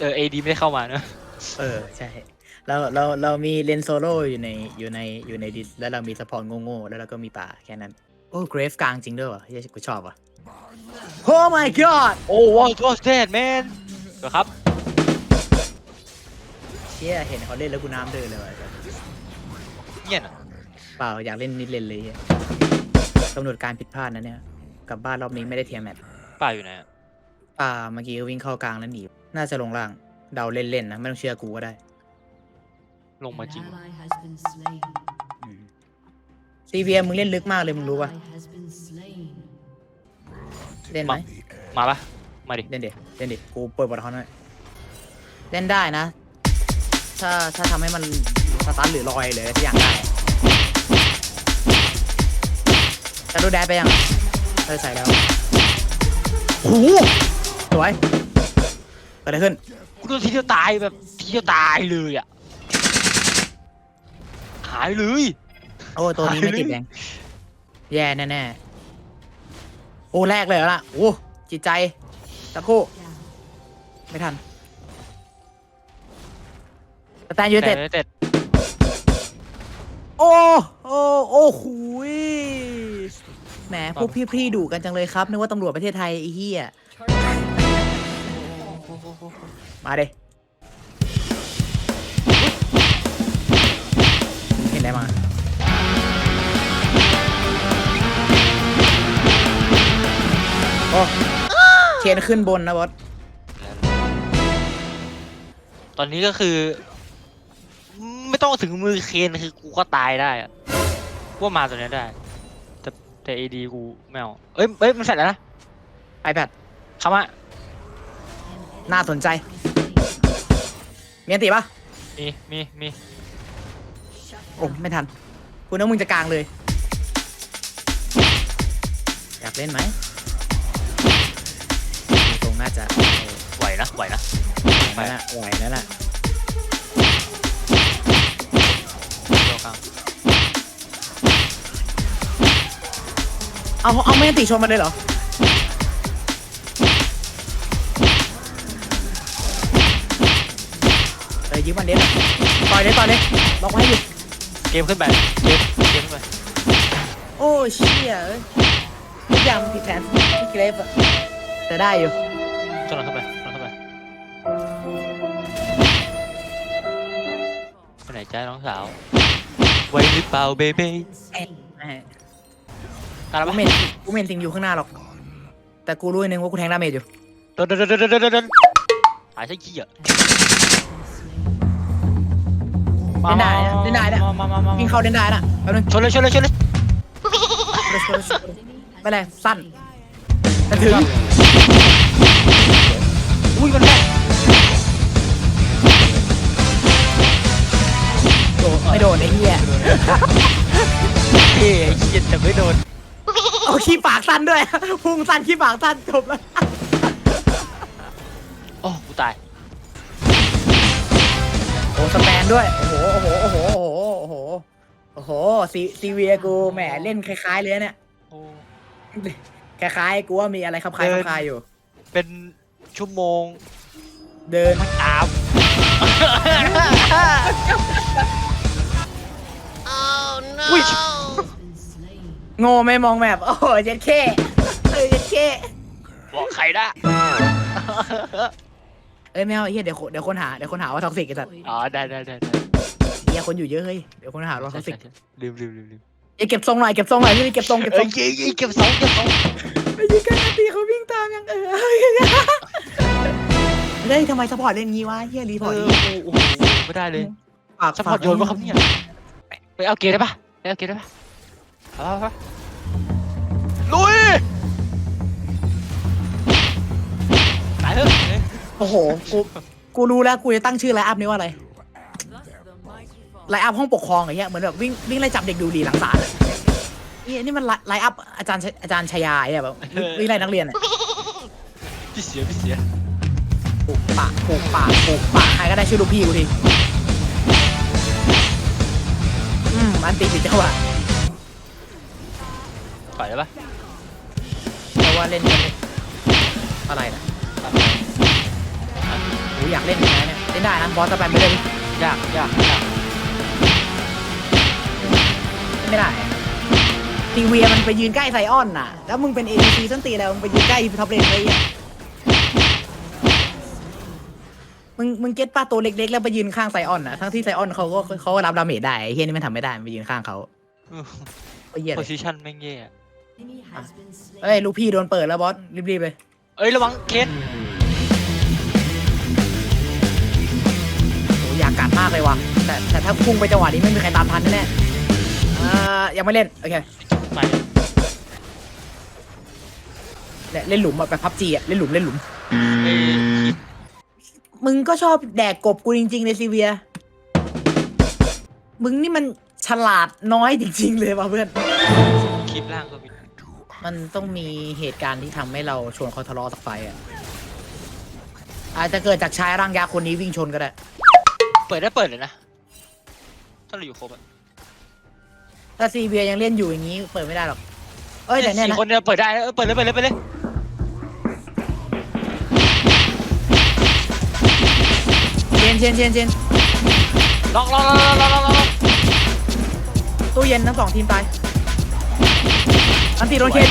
เออเอดีไม่ได้เข้ามาเนอะเออใช่ เราเราเรามีเลนโซโล่อยู่ในอยู่ในอยู่ในดิสแล้วเรามีสปอนโง่ๆแล้วเราก็มีป่าแค่นั้น โอ้เกรฟกลางจริงด้วยวะเฮ้ยกูชอบว่ะ Oh my god โอ้ว้าวทัวร์สเตทแมนเหรอครับเชี่ยเห็นเขาเล่นแล้วกูน้ำเดินเลยว่ะเนี่ยนะเปล่าอยากเล่นนิดเล่นเลยเหี้ยกำหนดการผิดพลาดนะเนี่ยกลับบ้านรอบนี้ไม่ได้เทียมแมตช์ป่าอยู่ไหนอะป่าเมื่อกี้ก็วิ่งเข้ากลางแล้วหนี น่าจะลงล่าง เดาเล่นๆนะ ไม่ต้องเชื่อกูก็ได้ ลงมาจริง An ally has been slain. ซีเวียมึงเล่นลึกมากเลยมึงรู้ปะ Ally has been slain. เล่นไหมมาปะมาดิ เล่นดิเล่นดิกูเปิดบอลเขาหน่อยเล่นได้นะ ถ้าถ้าทำให้มันสตาร์ทหรือลอยเลยทุกอย่างได้จะดูแดดไปยังเออใส่แล้วโอ้โหสวยเกิดอะไรขึ้นกูโดนทีเดียวตายแบบทีเดียวตายเลยอะหายเลยโอ้ตัวนี้ไม่ติดแดงแย่แน่ๆโอ้แรกเลยเหรอล่ะโอ้จิตใจตะครู่ไม่ทันสแตนยูแต่เต็ดไม่เต็ดโอ้โอ้โอ้โหยแหมพวกพี่ๆดุกันจังเลยครับนึกว่าตำรวจประเทศไทยไอ้เหี้ย มาเด้เห็นอะไรมาโอ้เชนขึ้นบนนะบอสตอนนี้ก็คือ ไม่ต้องถึงมือเคนคือกูก็ตายได้อะกูว่ามาตัวเนี้ยได้ แต่แต่เอดีกูไม่เอาเอ้ยเอ้ยมันเสร็จแล้วนะไอแพดเข้ามา น่าสนใจ มีอันติปะมีมีมีโอ้ไม่ทันคุณนึกว่ามึงจะกลางเลย อยากเล่นไหมตรงน่าจะไหวนะไหวนะไหวนั่นแหละไหวนั่นแหละตัวกลางเอาเอาไม่อันติชนมาเลยเหรอ ยยืมมันเด็ดต่อยเลยต่อยเลยล็อกไว้อยู่เกมขึ้นไปเกมเกมขึ้นไปโอ้เชี่ยเอ้ยทุกอย่างมันผิดแผนที่เกรฟอะแต่ได้อยู่ชนหลังขึ้นไปชนหลังขึ้นไปไปไหนจ้าน้องสาวไว้หรือเปล่าเบเบ้แม่ตายแล้วกูปะเมนกูเมนสิงอยู่ข้างหน้าหรอก แต่กูรู้อันนึงว่ากูแทงดาเมจอยู่ เดินเดินเดินเดินเดินเดินหายใช่ขี้อะ เล่นได้นะเล่นได้นะมามามามาวิ่งเข้าเล่นได้นะแป๊บนึงชนเลยชนเลยชนเลยไม่เป็นไรสั้นแต่ถึงอุ้ยมันแม่โดนไม่โดนไอ้เหี้ยเฮ้ยไอ้เหี้ยแต่ไม่โดนเอาขี้ปากสั้นด้วยพุงสั้นขี้ปากสั้นจบแล้วโอ้กูตายโอ้ สแปนด้วยโอ้โห โอ้โห โอ้โห โอ้โห โอ้โหซีซีเวียกูแหมเล่นคล้ายๆเลยนะเนี่ย โอ้คล้ายๆกูว่ามีอะไรคล้ายๆคล้ายๆอยู่ เป็นชั่วโมงเดินตาม อุ้ย โง่ไม่มองแบบโอ้โหเจ็ดเคเอ้ยเจ็ดเคบอกใครนะเอ้ยไม่เอาไอ้เฮียเดี๋ยวคนเดี๋ยวคนหาเดี๋ยวคนหาว่าท็อกซิกไอ้สัตว์อ๋อได้ได้ได้ได้เฮียคนอยู่เยอะเฮ้ยเดี๋ยวคนหาว่าท็อกซิกลืมลืมลืมลืมเอ้ยเก็บทรงหน่อยเก็บทรงหน่อยพี่เก็บทรงเก็บทเอ้รยงเอ้ยเอ้ยเก็บสองเก็บสองไอ้ยิงกันนาทีเขาวิ่งตามยังเออเฮ้ยทำไมซัพพอร์ตเล่นงี้วะเฮียรีพเออร์ตออีกโอ้โหไม่ได้เลยฝากซัพพอร์ตโยนมาครับเนี่ยไปเอาเกมได้ปะไปเอาเกมได้ปะเอาปะเอาปะลุยตายเถอะ โอ้โห กูกูรู้แล้วกูจะตั้งชื่อไลน์อัพนี้ว่าอะไร ไลน์อัพห้องปกครองอย่างเงี้ยเหมือนแบบวิ่งวิ่งไล่จับเด็กดูดีหลังศาลอะนี่นี่มันไลน์อัพอาจารย์อาจารย์ชยาเนี่ยแบบวิ่งไล่นักเรียนอะพี่เสียพี่เสียปลูกปากปลูกปากปลูกปากใครก็ได้ชื่อลูกพี่กูทีอืมอันตีผิดจังหวะปล่อยได้ปะแต่ว่าเล่นกันอะไรนะตัดไปโอ้ยอยากเล่นอย่างนี้เนี่ยเล่นได้นะบอสสแปมไปเลยยากยากยากเล่นไม่ได้ทีเวียมันไปยืนใกล้ไซออนน่ะ แล้วมึงเป็น ADC ส้นตีนแล้วมึงไปยืนใกล้ท็อปเลนไปอะมึงมึงเก็ตป้าตัวเล็กๆ แล้วไปยืนข้างไซออนน่ะ ทั้งที่ไซออนเขาก็เขาก็รับดาเมจได้ไอ้เฮียนี่มันทำไม่ได้มันไปยืนข้างเขาก็เหี้ยโพเลยซิชันแม่งแย่ Enemy has been slain. เอ้ยลูกพี่โดนเปิดแล้วบอสรีบๆเลยเอ้ยระวังเคน มากเลยว่ะ แต่แต่ถ้าพุ่งไปจังหวะนี้ไม่มีใครตามทันแน่ๆอ่ายังไม่เล่น โอเคไปเนี่ยเล่นหลุมอะแบบพับจีอะเล่นหลุมเล่นหลุมไอ้มึงก็ชอบแดกกบกูจริงๆเลยซีเวีย มึงนี่มันฉลาดน้อยจริงๆเลยว่ะเพื่อน คลิปล่างก็มีมันต้องมีเหตุการณ์ที่ทำให้เราชวนเขาทะเลาะสักไฟอะอาจจะเกิดจากชายร่างยักษ์คนนี้วิ่งชนก็ได้ เปิดได้เปิดเลยนะ ถ้าเราอยู่ครบอะถ้าซีเวียยังเล่นอยู่อย่างนี้เปิดไม่ได้หรอก เอ้ยแต่เนี่ยสี่นะคนเนี่ยเปิดได้นะเออเปิดเลยเปิดเลยเปิดเลยเชนเชนเชนเชนล็อกล็อกล็อกล็อกล็อกล็อกล็อกตู้เย็นทั้งสองทีมตายอันตีโดนเคน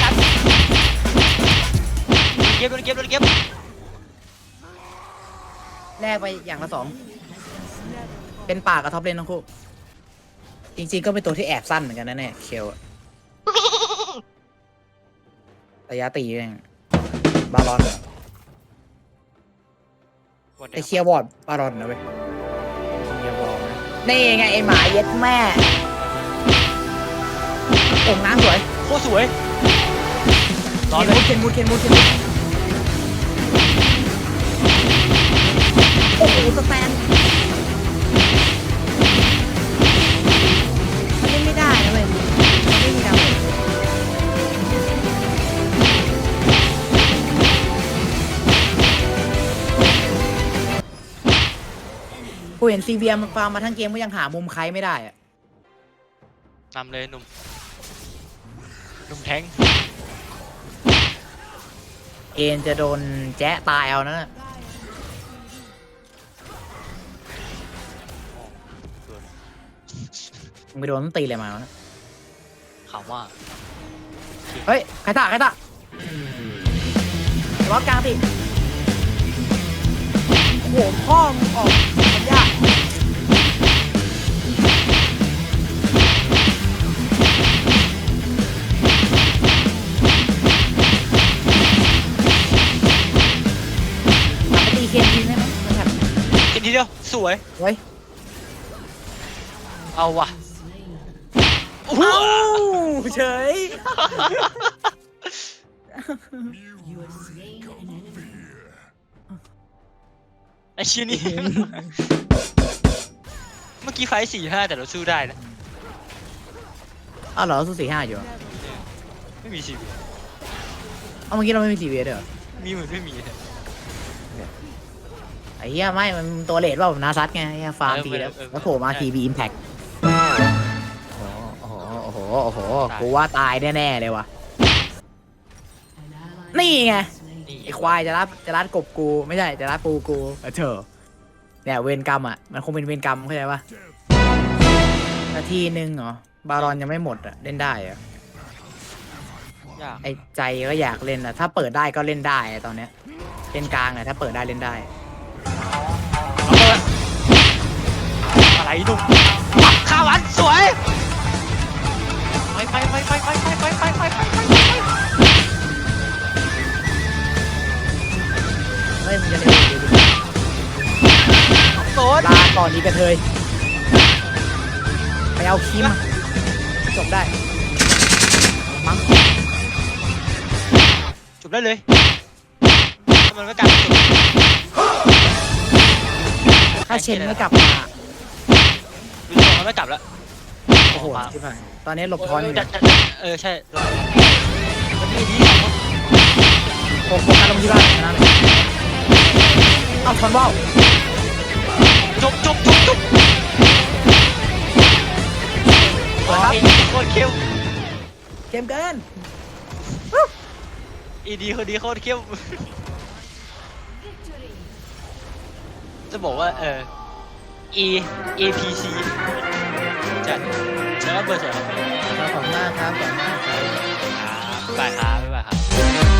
เก็บโดนเก็บโดนเก็บแลกไปอย่างละสอง เป็นปากกับท็อปเลนทั้งคู่ จริงๆก็เป็นตัวที่แอบสั้นเหมือนกันนะเนี่ยเคลอะระยะตีแม่งบารอนเหรอวันไอเดียวเคียร์วอร์ดบารอนนะเว้ยเคียร์วอร์ดนะนี่ไงไอหมาเย็ดแม่องค์น้ำสวยโคตรสวยเคนอนเลมูยดเคนมูดเคนมูดเคนมูดโอ้โหสแตน ห็นซีเบียมันฟาร์มมาทั้งเกมก็ยังหามุมใครไม่ได้อะนำเลยหนุ่มหนุ่มแทงเอ็นจะโดนแจ๊ะตายเอานะน่ะมึงไปโดนมันตีเลยมาวะนะถามว่าเฮ้ยใครตะใครตะรอบกลางสิโอ้โหพ่อมึงออก ทีเดียว สวยเฮ้ยเอาว่ะ Slain. โอ้โหเอ้าเฉย You have slain an enemy. ไอชิ้นนี้ เมื่อกี้ไฟสี่ห้าแต่เราสู้ได้นะ อ้าวเหรอสู้สี่ห้าอยู่เหรอไม่มีชีวิตเอาเมื่อกี้เราไม่มีทีวีด้วยเหรอมีเหมือนไม่มีเลยไอ้ เหี้ยไม่ มันตัวเลทว่าผมนาซัดไงไอ้เหี้ยฟาร์มเออทีแล้วเออเออแล้วโผล่มาใช่ทีบีอิมแพคโอ้โห โอ้โห โอ้โห กูว่าตายแน่ๆเลยว่ะ An ally นี่ไง has been slain. นี่ไอ้ควายจะรัดจะรัดกบกูไม่ใช่จะรัดปูกูเออเถอะเนี่ยเวรกรรมอะมันคงเป็นเวรกรรมเข้าใจปะนาทีหนึ่งเหรอบารอนยังไม่หมดอะเล่นได้อะยากไอ้ใจก็อยากเล่นอะถ้าเปิดได้ก็เล่นได้อะตอนเนี้ยเล่นกลางอะถ้าเปิดได้เล่นได้ อะไรหนุ่มปักข้าวันสวยไปไปไปไปไปไปไปไปไปไปไปเฮ้ยมึงจะเร็วเร็วดิโดนลาก่อนอีกระเทยไปเอาคิมมาจบได้มั้งจบได้เลยถ้ามันไม่กลับจบถ้าเชนไม่กลับมาดูทรงมัน ไม่กลับแล้วโอ้โหชิบหายตอนนี้หลบทอนอยู่เออนะจะจะเออใช่มันมีที่โฟกัสลงที่บ้านนะเอ้าทอนว่าวจบจบจบจบเปิดครับโคตรเข้มเกมเกินอีดีคนดีโคตรเข้มจะบอกว่าเออ A APC จัดแล้วก็เบอร์สองครับขอบคุณมากครับขอบคุณมากครับบ๊ายบายครับบ๊ายบายครับ